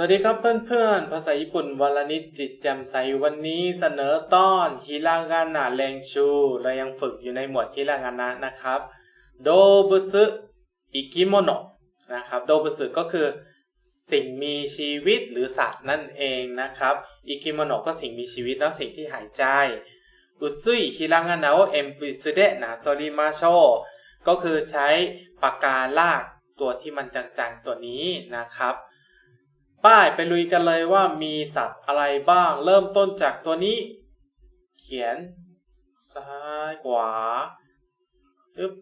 สวัสดีครับเพื่อนๆ ภาษาญี่ปุ่นวันลนิดจิตแจ่มใสวันนี้เสนอตอนฮิรากานะเรงชูเรายังฝึกอยู่ในหมวดฮิรากานะนะครับโดบุสึอิกิโมโนะนะครับโดบุสึก็คือสิ่งมีชีวิตหรือสัตว์นั่นเองนะครับอิกิโมโนะก็สิ่งมีชีวิตแล้วสิ่งที่หายใจอุซุยฮิรากานะโอเอ็มปิสึเดะนะโซริมาโชก็คือใช้ปากกาลากตัวที่มันจางๆตัวนี้นะครับ ป้ายไปลุยกันเลยว่ามีสัตว์อะไรบ้าง เริ่มต้นจากตัวนี้ เขียน ซ้ายขวายึบ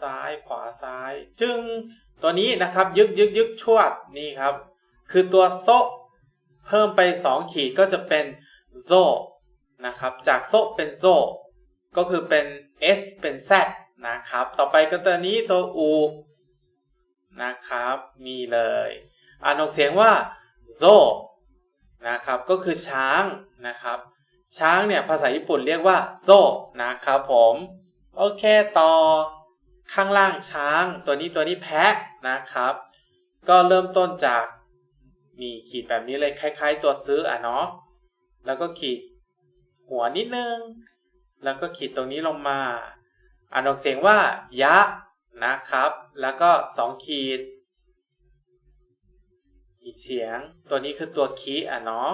ซ้ายขวาซ้าย จึงตัวนี้นะครับ ยึกยึกยึกชวดนี่ครับ คือตัวโซเพิ่มไป 2 ขีดก็จะเป็นโซนะครับ จากโซเป็นโซก็คือเป็น S เป็น Z นะครับ ต่อไปก็ตัวนี้ตัวอูนะครับ มีเลย อ่านออกเสียงว่าโซนะครับก็คือช้างนะครับ ช้างเนี่ยภาษาญี่ปุ่นเรียกว่าโซนะครับผมโอเคต่อข้างล่างช้างตัวนี้ตัวนี้แพะนะครับ ก็เริ่มต้นจากมีขีดแบบนี้เลยคล้าย ๆ ตัวซื้ออะเนาะแล้วก็ขีดหัวนิดนึง แล้วก็ขีดตรงนี้ลงมา อ่านออกเสียงว่ายะนะครับ แล้วก็สองขีด ขีดเสียง ตัวนี้คือตัวคิอะเนาะ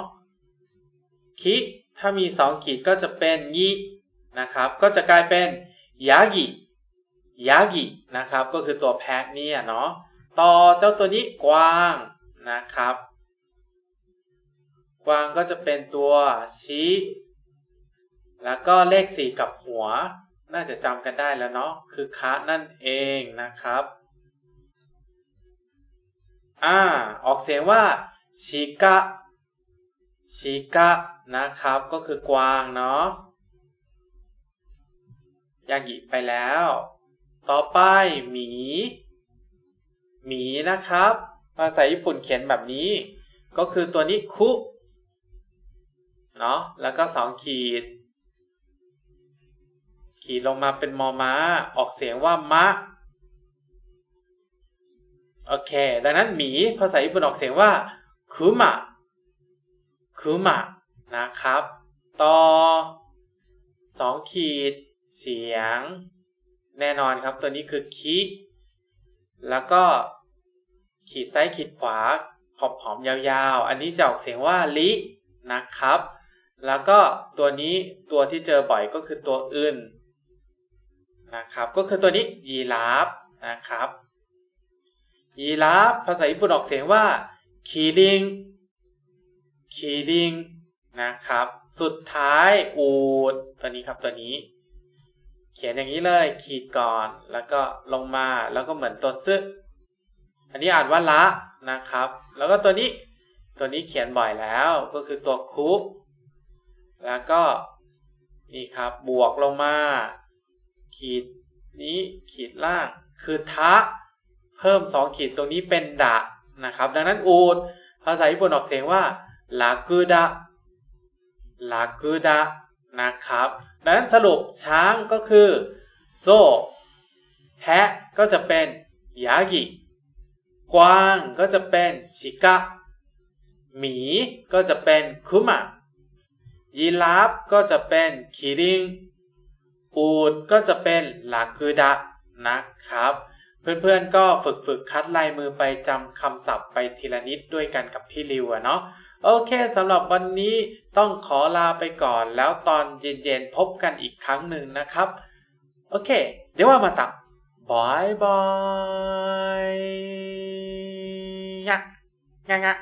คิถ้ามีสองขีดก็จะเป็นยินะครับ ก็จะกลายเป็นยากิยากินะครับ ก็คือตัวแพะนี่อะเนาะต่อเจ้าตัวนี้กวางนะครับ กวางก็จะเป็นตัวชี้แล้วก็เลขสี่กับหัว น่าจะจำกันได้แล้วเนาะคือคะนั่นเองนะครับ อ่าออกเสียงว่าชิกะชิกะนะครับ ก็คือกวางเนาะยากิไปแล้ว ต่อไปหมี หมีนะครับ ภาษาญี่ปุ่นเขียนแบบนี้ ก็คือตัวนี้คุเนาะแล้วก็สองขีด ขีดลงมาเป็นมอม้า ออกเสียงว่ามะ โอเค ดังนั้นหมีภาษาญี่ปุ่นออกเสียงว่าคุมะคุมะนะครับต่อสองขีด เสียง แน่นอนครับ ตัวนี้คือคิแล้วก็ขีดซ้ายขีดขวาผอมยาวๆ อันนี้จะออกเสียงว่าลินะครับ แล้วก็ตัวนี้ตัวที่เจอบ่อยก็คือตัวอื่นนะครับ ก็คือตัวนี้ยีราฟนะครับ ยีราฟภาษาญี่ปุ่นออกเสียงว่าคีริงคีริงนะครับ สุดท้ายอูดตัวนี้ครับตัวนี้ เขียนอย่างนี้เลยขีดก่อนแล้วก็ลงมาแล้วก็เหมือนตัวซึอันนี้อ่านว่าละนะครับ แล้วก็ตัวนี้ตัวนี้เขียนบ่อยแล้วก็คือตัวคุแล้วก็นี่ครับบวกลงมา ขีดนี้ขีดล่างคือทะ เพิ่ม2ขีดตรงนี้เป็นดะนะครับ ดังนั้นอูดภาษาญี่ปุ่นออกเสียงว่าลากูดะลากูดะนะครับ ดังนั้นสรุปช้างก็คือโซแพะก็จะเป็นยากิกวางก็จะเป็นชิกะ หมีก็จะเป็นคุมะ ยีราฟก็จะเป็นคิริงอูดก็จะเป็นลากูดะนะครับ เพื่อนๆก็ฝึกฝึกคัดลายมือไปจำคำศัพท์ไปทีละนิดด้วยกันกับพี่ริวอะเนาะโอเคสำหรับวันนี้ต้องขอลาไปก่อน แล้วตอนเย็นๆพบกันอีกครั้งหนึ่งนะครับ โอเค เดี๋ยวว่ามาตับายบายยะยะยะ